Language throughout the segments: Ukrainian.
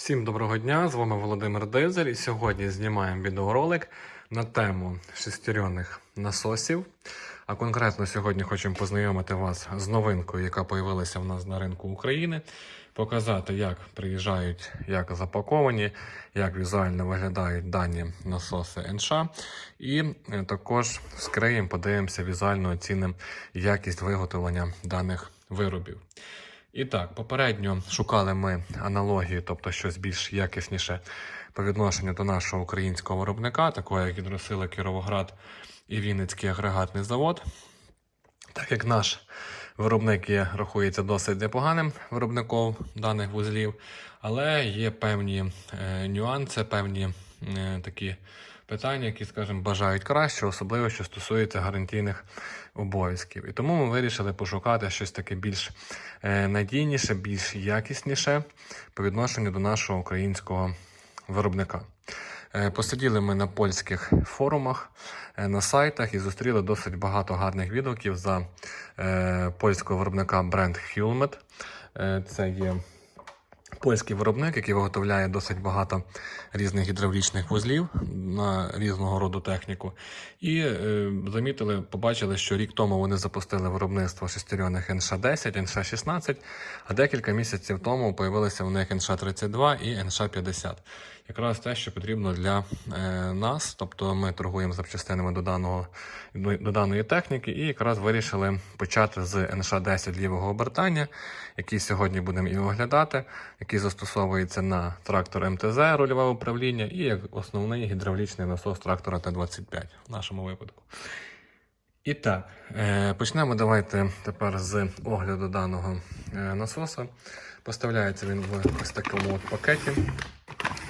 Всім доброго дня! З вами Володимир Дизель. І сьогодні знімаємо відеоролик на тему шестеренних насосів. А конкретно сьогодні хочемо познайомити вас з новинкою, яка з'явилася в нас на ринку України. Показати, як приїжджають, як запаковані, як візуально виглядають дані насоси НШ. І е, також скриємо, подивимося, візуально оцінимо якість виготовлення даних виробів. І так, попередньо шукали ми аналогію, тобто щось більш якісніше по відношенню до нашого українського виробника, такого як гідросила Кіровоград і Вінницький агрегатний завод. Так як наш виробник є, рахується досить непоганим виробником даних вузлів, але є певні е, нюанси, певні такі питання, які, скажімо, бажають краще, особливо що стосується гарантійних обов'язків. І тому ми вирішили пошукати щось таке більш е, надійніше, більш якісніше по відношенню до нашого українського виробника. Е, Посиділи ми на польських форумах, е, на сайтах і зустріли досить багато гарних відгуків за е, польського виробника бренд. Е, Це є польський виробник, який виготовляє досить багато різних гідравлічних вузлів на різного роду техніку. І е, замітили, побачили, що рік тому вони запустили виробництво шестеренних НШ-10, НШ-16, а декілька місяців тому появилися в них НШ-32 і НШ-50. Якраз те, що потрібно для е, нас, тобто ми торгуємо запчастинами до, даного, до даної техніки, і якраз вирішили почати з НШ-10 лівого обертання, який сьогодні будемо і оглядати, який застосовується на трактор МТЗ, рульове управління, і як основний гідравлічний насос трактора Т-25 в нашому випадку. І так, е, почнемо давайте тепер з огляду даного е, насоса. Поставляється він в ось такому от пакеті.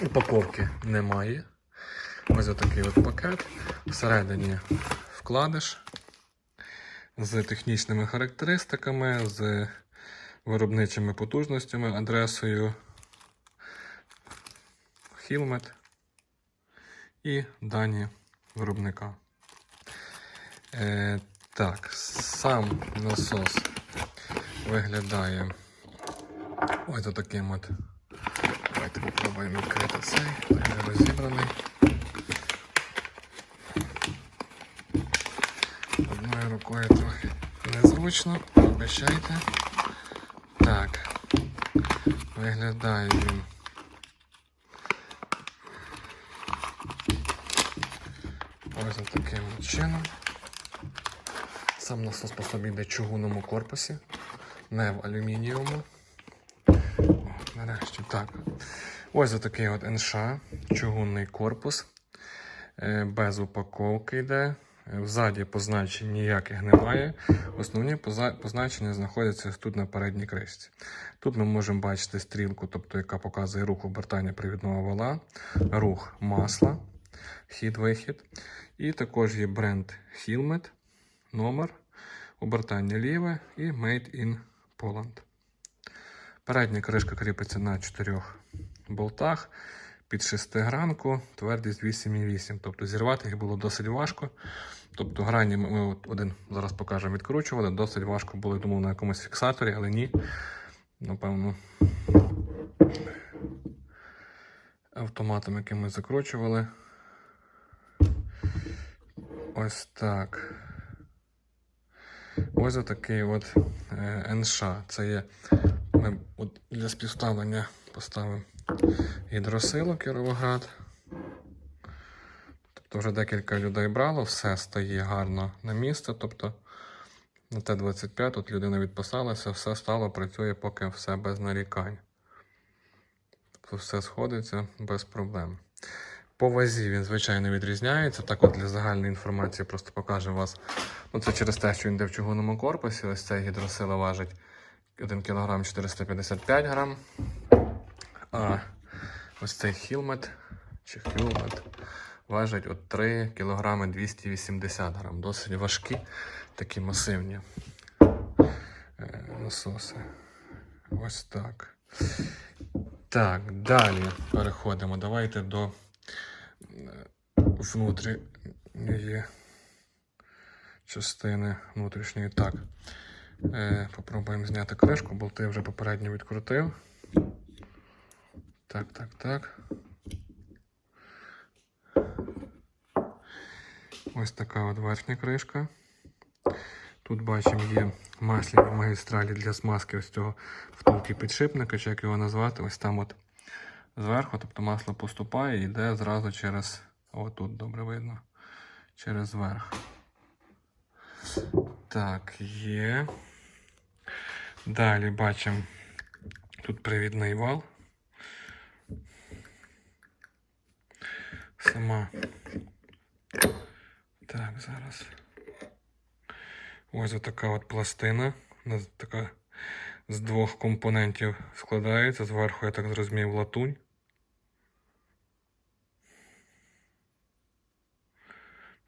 Упаковки немає. Ось отакий от пакет. Всередині вкладиш з технічними характеристиками, з виробничими потужностями, адресою Хілмет і дані виробника. Е, так, сам насос виглядає ось таким от. Давайте попробуємо відкрити цей, не розібраний. Одною рукою трохи незручно, обіщайте. Так, виглядає він. Ось таким чином. Сам насос по собі йде в чугунному корпусі, не в алюмінієвому. Нарешті так. Ось такий от НШ, чугунний корпус. Е, Без упаковки йде. Е, Взаді позначень ніяких немає. Основні позначення знаходяться тут на передній кришці. Тут ми можемо бачити стрілку, тобто яка показує рух обертання привідного вала, рух масла, хід-вихід. І також є бренд Hillmet, номер, обертання ліве і Made in Poland. Передня кришка кріпиться на чотирьох болтах під шестигранку, твердість 8,8. Тобто зірвати їх було досить важко. Тобто грані ми, один зараз покажемо, відкручували. Досить важко було, я думав, на якомусь фіксаторі, але ні. Напевно, автоматом, яким ми закручували. Ось так. Ось отакий от е, НШ. Це є ми от для співставлення поставимо гідросилу Кіровоград. Тобто вже декілька людей брало, все стає гарно на місце. Тобто на Т-25 тут людина відписалася, все стало, працює поки все без нарікань. Тобто все сходиться без проблем. По вазі він, звичайно, відрізняється. Так от для загальної інформації просто покажу вас. Ну, це через те, що він йде в чугунному корпусі. Ось цей гідросила важить 1 кг 455 грам. А ось цей хілмет чи хюлмет важить от 3 кг 280 грам. Досить важкі, такі масивні е, насоси. Ось так. Так, далі переходимо. Давайте до е, внутрішньої частини внутрішньої. Так. Е, попробуємо зняти кришку, болти вже попередньо відкрутив. Так, так, так. Ось така от верхня кришка. Тут бачимо є масляні магістралі для смазки ось цього втулки підшипника, чи як його назвати. Ось там от зверху, тобто масло поступає і йде зразу через. Отут добре видно. Через верх. Так, є. Далі бачимо тут привідний вал. Сама. Так, зараз. Ось така от пластина. Така з двох компонентів складається. Зверху, я так зрозумів, латунь.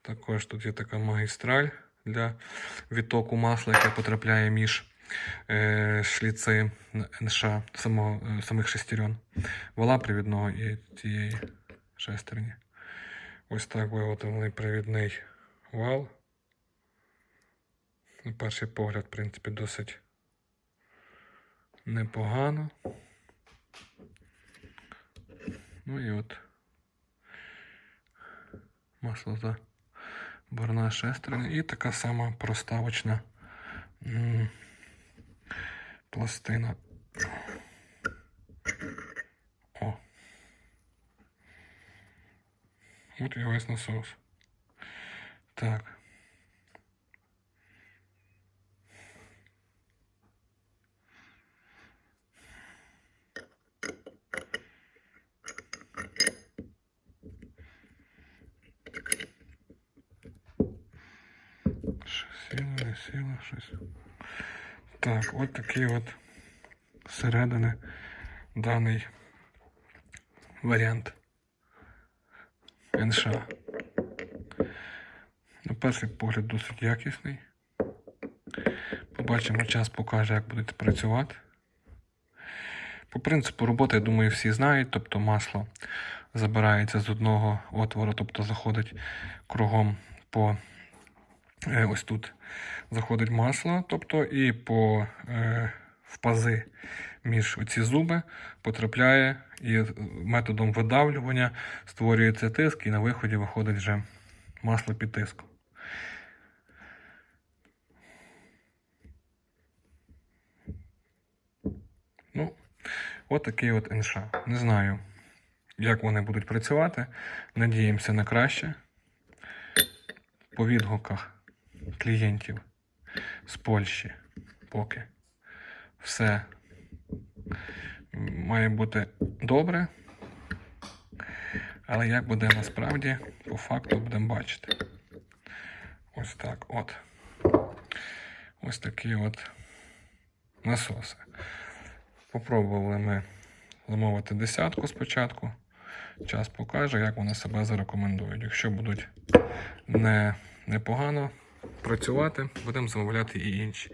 Також тут є така магістраль для відтоку масла, яке потрапляє між шліци НШ самого, е, самих шестерен. Вала привідного і цієї шестерні. Ось так виготовлений привідний вал. На перший погляд, в принципі, досить непогано. Ну і от масло за борна шестерня і така сама проставочна пластина. О. От і весь насос. Так. Що сіло, не сіло, щось. Так, от такий от зсередини даний варіант НШ. На перший погляд досить якісний. Побачимо, час покаже, як будете працювати. По принципу роботи, я думаю, всі знають, тобто масло забирається з одного отвору, тобто заходить кругом по ось тут заходить масло, тобто і по е, в пази між оці зуби потрапляє і методом видавлювання створюється тиск, і на виході виходить вже масло під тиском. Ну, от такий от НШ. Не знаю, як вони будуть працювати. Надіємося на краще. По відгуках клієнтів з Польщі поки все має бути добре. Але як буде насправді, по факту будемо бачити. Ось так от. Ось такі от насоси. Попробували ми замовити десятку спочатку. Час покаже, як вони себе зарекомендують. Якщо будуть не, непогано працювати, будемо замовляти і інші.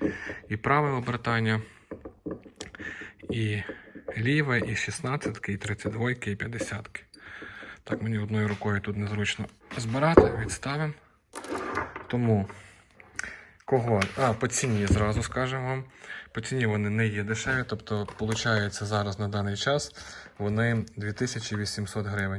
І праве обертання, і ліве, і 16, і 32, і 50. Так, мені одною рукою тут незручно збирати, відставимо. Тому кого? А, по ціні зразу скажемо вам. По ціні вони не є дешеві, тобто, виходить, зараз на даний час вони 2800 гривень.